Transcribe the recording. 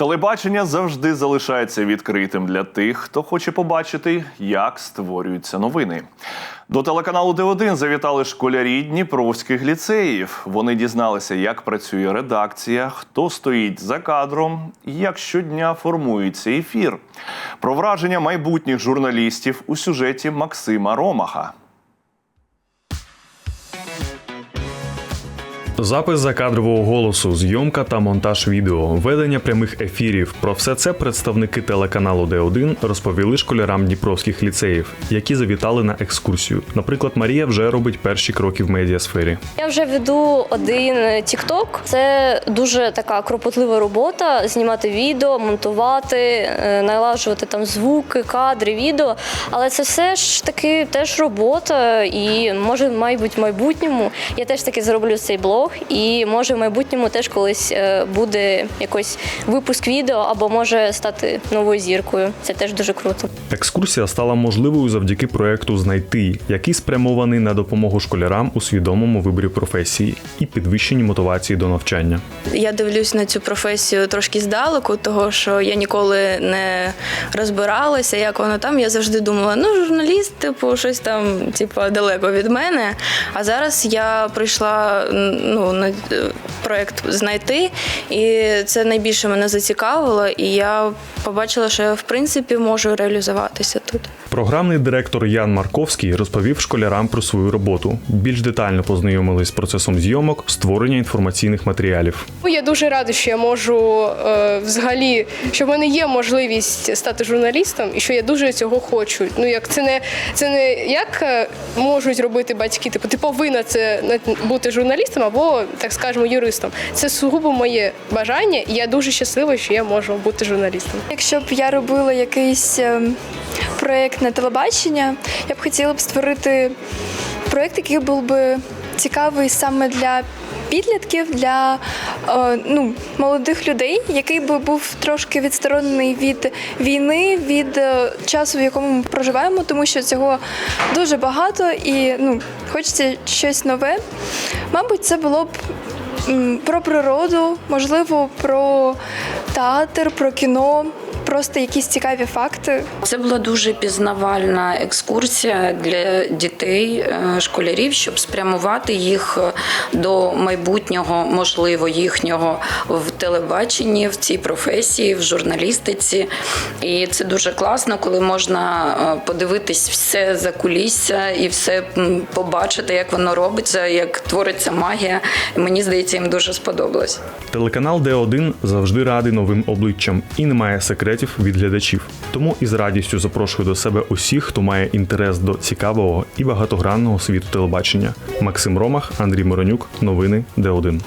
Телебачення завжди залишається відкритим для тих, хто хоче побачити, як створюються новини. До телеканалу Д1 завітали школярі дніпровських ліцеїв. Вони дізналися, як працює редакція, хто стоїть за кадром як щодня формується ефір. Про враження майбутніх журналістів у сюжеті Максима Ромаха. Запис закадрового голосу, зйомка та монтаж відео, ведення прямих ефірів. Про все це представники телеканалу Д1 розповіли школярам дніпровських ліцеїв, які завітали на екскурсію. Наприклад, Марія вже робить перші кроки в медіасфері. Я вже веду один TikTok. Це дуже така кропотлива робота: знімати відео, монтувати, е, налажувати там звуки, кадри, відео. Але це все ж таки теж робота, і може, мабуть, в майбутньому я теж таки зроблю цей блог, і може в майбутньому теж колись е, буде якийсь випуск відео або може стати новою зіркою. Це теж дуже круто. Екскурсія стала можливою завдяки проекту Знайти, який спрямований на допомогу школярам у свідомому виборі професії і підвищенні мотивації до навчання. Я дивлюсь на цю професію трошки здалеку, того що я ніколи не розбиралася, як воно там. Я завжди думала, ну журналіст, типу, щось там, типу, далеко від мене. А зараз я прийшла ну, на е, проект знайти, і це найбільше мене зацікавило, і я побачила, що я в принципі можу реалізуватися тут. Програмний директор Ян Марковський розповів школярам про свою роботу. Більш детально познайомились з процесом зйомок, створення інформаційних матеріалів. Ну, Я дуже рада, що я можу е, взагалі, що в мене є можливість стати журналістом, і що я дуже цього хочу. Ну як це не це не як е, можуть робити батьки, типу ти повинна це бути журналістом або так скажемо юристом. Це сугубо моє бажання, і я дуже щаслива, що я можу бути журналістом. Якщо б я робила якийсь проект проєкт на телебачення, я б хотіла б створити проєкт, який був би цікавий саме для підлітків, для е, ну, молодих людей, який би був трошки відсторонений від війни, від е, часу, в якому ми проживаємо, тому що цього дуже багато і ну, хочеться щось нове. Мабуть, це було б про природу, можливо, про театр, про кіно, просто якісь цікаві факти. Це була дуже пізнавальна екскурсія для дітей, е, школярів, щоб спрямувати їх до майбутнього, можливо, їхнього в телебаченні, в цій професії, в журналістиці. І це дуже класно, коли можна е, подивитись все за кулісся і все побачити, як воно робиться, як твориться магія. І мені здається, їм дуже сподобалось. Телеканал Д1 завжди радий новим обличчям і не має секретів від глядачів. Тому із радістю запрошую до себе усіх, хто має інтерес до цікавого і багатогранного світу телебачення. Максим Ромах, Андрій Моронюк, новини Д1.